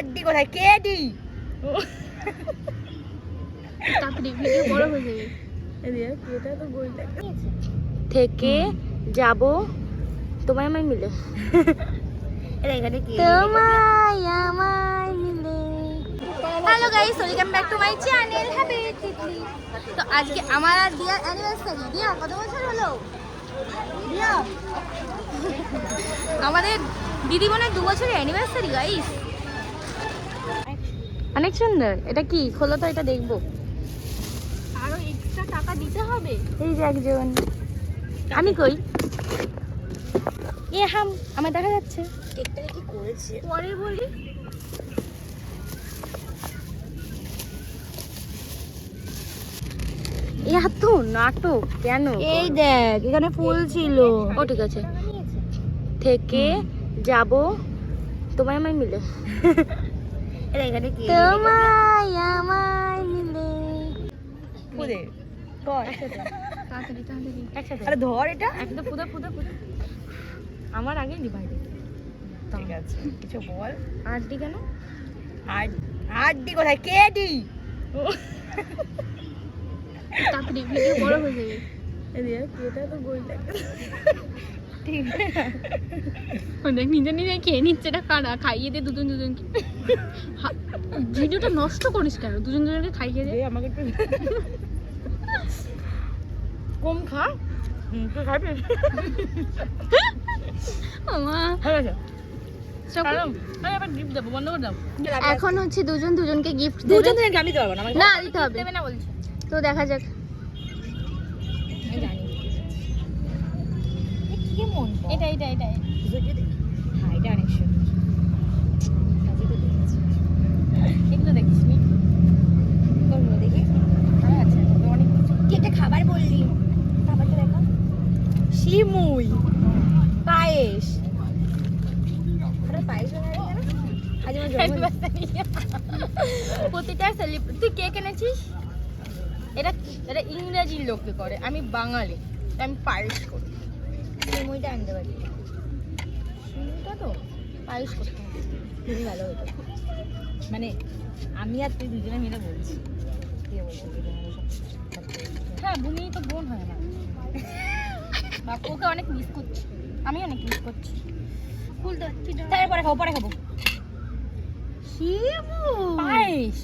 আড্ডি কোথায়? কেডি থেকে যাব তোমায় আমায় মিলে। তোমায় আমায় মিলে। Hello guys welcome back to my channel happy তো আজকে আমার আর দিয়ার অ্যানিভার্সারি দিয়া কত বছর হলো? দিয়া। আমাদের দিদি বোনের দু বছরের অ্যানিভার্সারি গাইস অনেক সুন্দর। এটা কি? খোলো তো এটা দেখব। আরও এক্সট্রা টাকা দিতে হবে? এই যে একজন। আমি কই? এ হাম আমার দেখা যাচ্ছে। কেকটা কি করেছে? পরে বলি। এত নাটক কেন? এই দেখ এখানে ফুল ছিল। ও ঠিক আছে। থেকে যাব। তোমায় আমায় মিলে। তোমায় আমায় মিলে। একসাথে। আরে ধর এটা। একদম পুদা পুদা পুদা। আমার আগে ডিভাইড ঠিক আছে কিছু বল। আটটি কেন? আড আড্ডি কোথায়? কেডি? তাড়াতাড়ি ভিডিও বড় হয়ে যাবে। দেখ। নিজে নিজে খেয়ে নিচ্ছে এটা কারা খাইয়ে দে দুজন দুজনকে। ভিডিওটা নষ্ট করিস কেন? দুজন দুজনকে খাইয়ে দে। আমাকে একটু কম খা। তুই খাবি। হয়ে এখন হচ্ছে দুজন দুজনকে গিফট দুজন আমি না দিতে হবে। না বলছি। তো দেখা যাক। এ কি এটা এটা এটা হ্যাঁ এটা অনেক সুন্দর। এগুলো দেখিস নি? করব দেখি। আমি আছে। অনেক কিছু। কি একটা খাবার বললি। খাবারটা দেখো। শিমুই। পায়েস। পায়েস প্রতিটা তুই কে কিনেছিস? এটা এটা ইংরেজি লোকে করে। আমি বাঙালি। আমি পায়েস করি। শিমুইটা আনতে পারি। শুনটা তো পায়েস করতে খুবই ভালো হতো। মানে আমি আর তুই দুজনে মিলে বলছি। হ্যাঁ বুনি তো বোন হয় না। বাপ ওকে অনেক মিস করছি। আমি অনেক মিস করছি। দেখছি তারপরে পরে খাব পরে খাব। শিবু! পায়েস!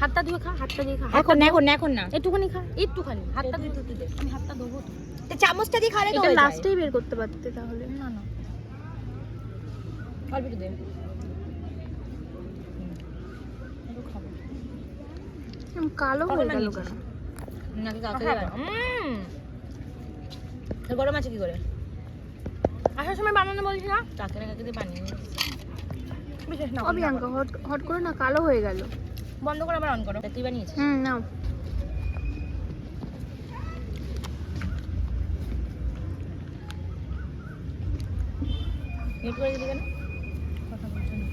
হাতটা খা হাতটা দিয়ে খা। এখন না এখন না এখন না। একটুখানি খা একটুখানি। হাতটা তুই দে আমি হাতটা তো। চামচটা দিয়ে খালে তো এটা লাস্টেই বের করতে পারতে তাহলে। না না। অল্প একটু দে। কালো হয়ে গেল কেন? নাকি দেবে? গরম আছে কি করে? আসার সময় বানানো বলছি না? কাকে না কাকে দিয়ে বানিয়ে নিয়েছি। না অবিয়াঙ্কা হট হট করে না কালো হয়ে গেল। বন্ধ করে আবার অন করো। তুই বানিয়েছিস হুম নাও। মিট করে দিলি কেন? কথা বলছি না।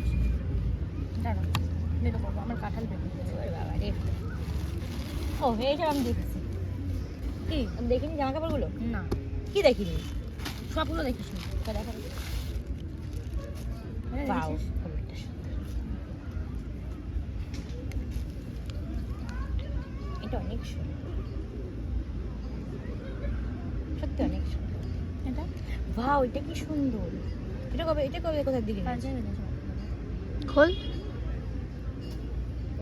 দাঁড়া নেটো করব আমার কাঁঠাল পেতে ওরে বাবা রে। ও এইসব আমি দেখছি। কি? আমি দেখিনি জামা কাপড়গুলো? না। কি দেখিনি? সবগুলো দেখিস দেখা হ্যাঁ, বাও দেখিস? হলুদটা সুন্দর। এটা অনেক সুন্দর। সত্যি অনেক সুন্দর। এটা? ভাও এটা কি সুন্দর। এটা কবে এটা কবে কোথার দিকে খোল।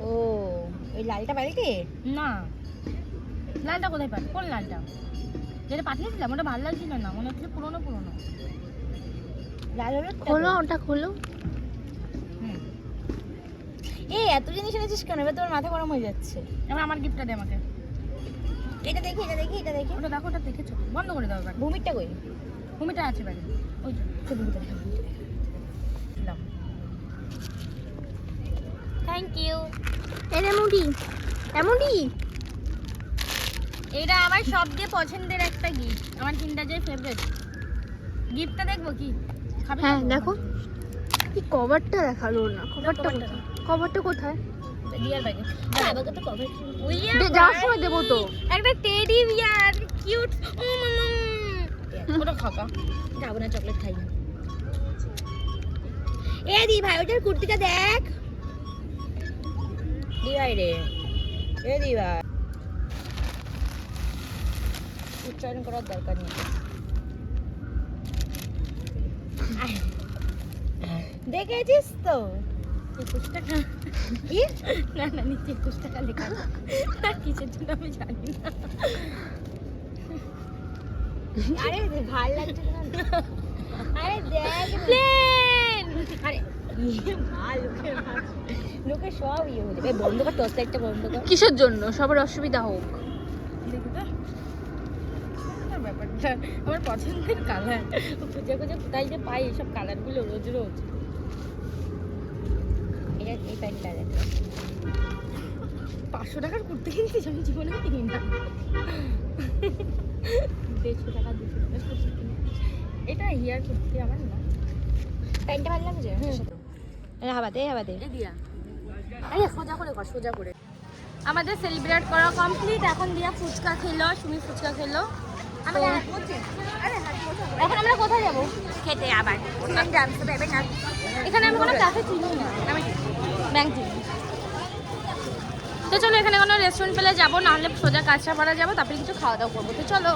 ও ওই লালটা বাড়িতে? না। লালটা কোথায় পাই কোন লালটা? যেটা পাঠিয়েছিলাম ওটা ভালো লাগছিল না। মনে হচ্ছে পুরোনো পুরোনো। লাল হলুদ খোলো ওটা খোলো। এই এত জিনিস এনেছিস কেন? এবার তোমার মাথা গরম হয়ে যাচ্ছে। এবার আমার গিফটটা দে আমাকে। এটা দেখি এটা দেখি এটা দেখি। ওটা দেখো ওটা দেখেছ? বন্ধ করে দাও এবার। ভূমিরটা কই? ভূমিটা আছে ব্যাগে ওই তো ভূমিটা দেখা, ভূমিটা দেখা। দাও। থ্যাংক ইউ এর এমনটি এমনটি এটা আমার সবচেয়ে পছন্দের একটা গিফট আমার তিনটা যে ফেভারিট গিফটটা দেখব কি? হ্যাঁ দেখো। এই কভারটা দেখাল না। কভারটা কোথায়? কভারটা কোথায়? ব্যাগে তো কভার দে- যাওয়ার সময় দেবো তো। একটা টেডি বিয়ার কিউট ওটা খাকা যাব না চকলেট খাই। এ দি ভাই ওটার কুর্তিটা দেখ। দিবাই রে। এ দিবা উচ্চারণ করার দরকার নেই। দেখেছিস তো? একুশ টাকা। না না নিচে একুশ টাকা লেখা। আর কিসের জন্য আমি জানি না। আরে ভালো লাগছে না। আরে দেখ। প্লেন! আরে ইয়ে সব ইয়ে হয়ে যাবে। বন্ধ কর টর্চ লাইটটা বন্ধ কর। কিসের জন্য? সবার অসুবিধা হোক। ব্যাপারটা আমার পছন্দের কালার খুঁজে খুঁজে কোথায় যে পাই এইসব কালারগুলো রোজ রোজ। এটা এই প্যান্টটা দেখ। পাঁচশো টাকার কুর্তি কিনছিস আমি জীবনে কিনি না দেড়শো টাকা দুশো টাকা কুর্তি কিনে এটা হিয়ার কুর্তি আমার না। প্যান্টটা ভালো লাগছে? হাবাতে হাবাতে। দিয়া। আরে সোজা করে কর সোজা করে। আমাদের সেলিব্রেট করা কমপ্লিট এখন দিয়া ফুচকা খেলো সুমি ফুচকা খেলো। এখন আমরা কোথায় যাব? খেতে আবার। এখানে আমি কোনো ক্যাফে চিনি না। আমি ব্যাংক চিনি। তো চলো এখানে কোনো রেস্টুরেন্ট পেলে যাব নাহলে সোজা কাঁচরাপাড়া যাব তারপরে কিছু খাওয়া দাওয়া করব। তো চলো।